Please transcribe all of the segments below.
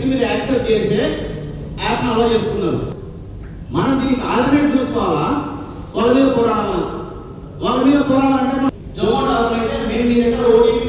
ని మీరు యాక్సెప్ట్ చేసే యాప్ను అలా చేసుకున్నారు. మనం దీనికి ఆల్టర్నేట్ చూసుకోవాలా? వాళ్ళ మీద పురాణాలు వాళ్ళ మీద పురాణాలు మనం జొమాటో అయితే మేము మీ దగ్గర ఓటీపీ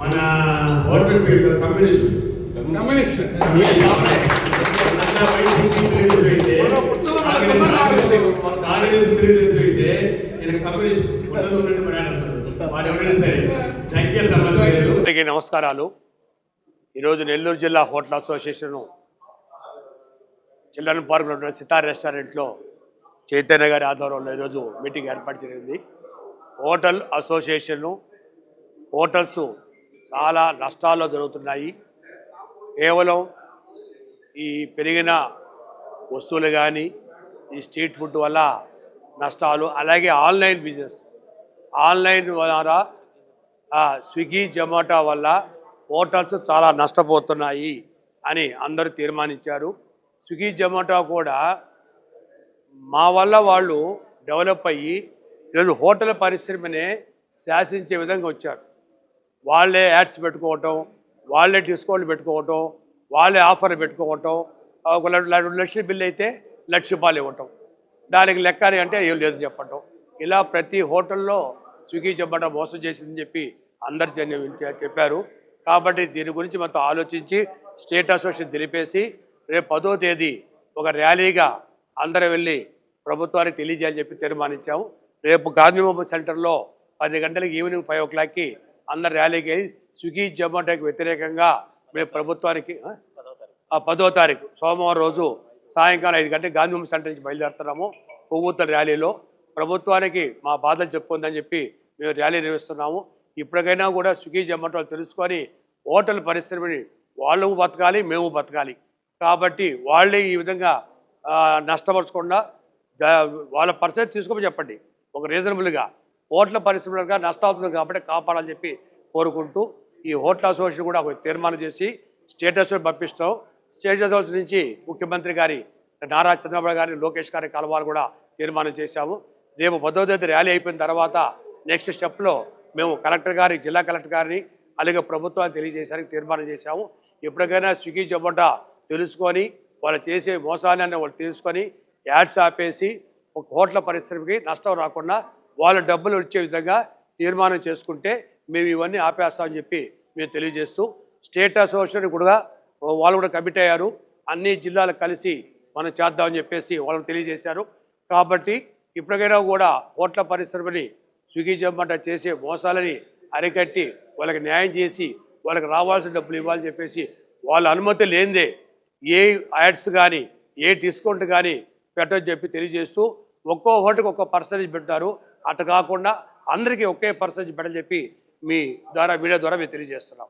మన ఓటర్ ఫీల్డ్ కమ్యూనిస్ట్. కమ్యూనిస్ట్. అందరికీ నమస్కారాలు. ఈరోజు నెల్లూరు జిల్లా హోటల్ అసోసియేషన్ చిల్డ్రన్ పార్క్ ఉన్నటువంటి సితార్ రెస్టారెంట్లో చైతన్య గారి ఆధ్వర్యంలో ఈరోజు మీటింగ్ ఏర్పాటు జరిగింది. హోటల్ అసోసియేషన్ను హోటల్స్ చాలా నష్టాల్లో జరుగుతున్నాయి. కేవలం ఈ పెరిగిన వస్తువులు కానీ ఈ స్ట్రీట్ ఫుడ్ వల్ల నష్టాలు అలాగే ఆన్లైన్ బిజినెస్. ఆన్లైన్ ద్వారా స్విగ్గీ జొమాటో వల్ల హోటల్స్ చాలా నష్టపోతున్నాయి అని అందరూ తీర్మానించారు. స్విగ్గీ జొమాటో కూడా మా వల్ల వాళ్ళు డెవలప్ అయ్యి ఈరోజు హోటల్ పరిశ్రమనే శాసించే విధంగా వచ్చారు. వాళ్ళే యాడ్స్ పెట్టుకోవటం వాళ్ళే డిస్కౌంట్ పెట్టుకోవటం వాళ్ళే ఆఫర్ పెట్టుకోవటం ఒక రెండు లక్షల బిల్ అయితే లక్ష రూపాయలు ఇవ్వటం. దానికి లెక్క అని అంటే ఏం లేదు చెప్పటం. ఇలా ప్రతి హోటల్లో స్విగ్గీ చెప్పడం మోసం చేసిందని చెప్పి అందరు చెప్పారు. కాబట్టి దీని గురించి మొత్తం ఆలోచించి స్టేట్ అసోసియేషన్ తెలిపేసి రేపు పదో తేదీ ఒక ర్యాలీగా అందరూ వెళ్ళి ప్రభుత్వానికి తెలియజేయాలని చెప్పి తీర్మానించాము. రేపు గాంధీ మొబైల్ సెంటర్లో పది గంటలకు ఈవినింగ్ ఫైవ్ ఓ క్లాక్కి అందరు ర్యాలీకి అయి స్విగ్గీ జొమాటోకి వ్యతిరేకంగా మేము ప్రభుత్వానికి పదో తారీఖు సోమవారం రోజు సాయంకాలం ఐదు గంటలకు గాంధీ బొమ్మ సెంటర్ నుంచి బయలుదేరుతున్నాము కొవ్వూతల ర్యాలీలో. ప్రభుత్వానికి మా బాధలు చెప్పుకుందని చెప్పి మేము ర్యాలీ నిర్వహిస్తున్నాము. ఇప్పటికైనా కూడా స్విగ్గీ జొమాటోలు తెలుసుకొని హోటల్ పరిశ్రమని వాళ్ళు బతకాలి మేము బతకాలి. కాబట్టి వాళ్ళే ఈ విధంగా నష్టపరచకుండా వాళ్ళ పరిస్థితి తీసుకోమని చెప్పండి. ఒక రీజనబుల్గా. హోటల్ పరిశ్రమలుగా నష్టం అవుతుంది కాబట్టి కాపాడాలని చెప్పి కోరుకుంటూ ఈ హోటల్ అసోసియేషన్ కూడా ఒక తీర్మానం చేసి స్టేట్ అసోసియేషన్ పంపిస్తాం స్టేట్ అసోసియేషన్ నుంచి ముఖ్యమంత్రి గారి నారా చంద్రబాబు గారి లోకేష్ గారి కలవాలు కూడా తీర్మానం చేశాము. రేపు పదో తేదీ ర్యాలీ అయిపోయిన తర్వాత నెక్స్ట్ స్టెప్లో మేము కలెక్టర్ గారి జిల్లా కలెక్టర్ గారిని అలాగే ప్రభుత్వాన్ని తెలియజేసడానికి తీర్మానం చేశాము. ఎప్పటికైనా స్విగ్గీ జొమాటో తెలుసుకొని వాళ్ళు చేసే మోసాన్ని వాళ్ళు తెలుసుకొని యాడ్స్ ఆపేసి ఒక హోటల్ పరిశ్రమకి నష్టం రాకుండా వాళ్ళ డబ్బులు వచ్చే విధంగా తీర్మానం చేసుకుంటే మేము ఇవన్నీ ఆపేస్తామని చెప్పి మేము తెలియజేస్తూ స్టేట్ అసోసియేషన్ కూడా వాళ్ళు కూడా కమిట్ అయ్యారు. అన్ని జిల్లాలు కలిసి మనం చేద్దామని చెప్పేసి వాళ్ళకి తెలియజేశారు. కాబట్టి ఇప్పటికైనా కూడా హోటల్ పరిశ్రమని స్విగ్గీ జొమాటో చేసే మోసాలని అరికట్టి వాళ్ళకి న్యాయం చేసి వాళ్ళకి రావాల్సిన డబ్బులు ఇవ్వాలని చెప్పేసి వాళ్ళ అనుమతి లేనిదే ఏ యాడ్స్ కానీ ఏ డిస్కౌంట్ కానీ పెట్టని చెప్పి తెలియజేస్తూ ఒక్కో హోటల్కి ఒక్కో పర్సంటేజ్ పెట్టారు అటు కాకుండా అందరికీ ఒకే పర్సెంట్ పెట్టని చెప్పి మీ ద్వారా వీడియో ద్వారా మేము తెలియజేస్తున్నాం.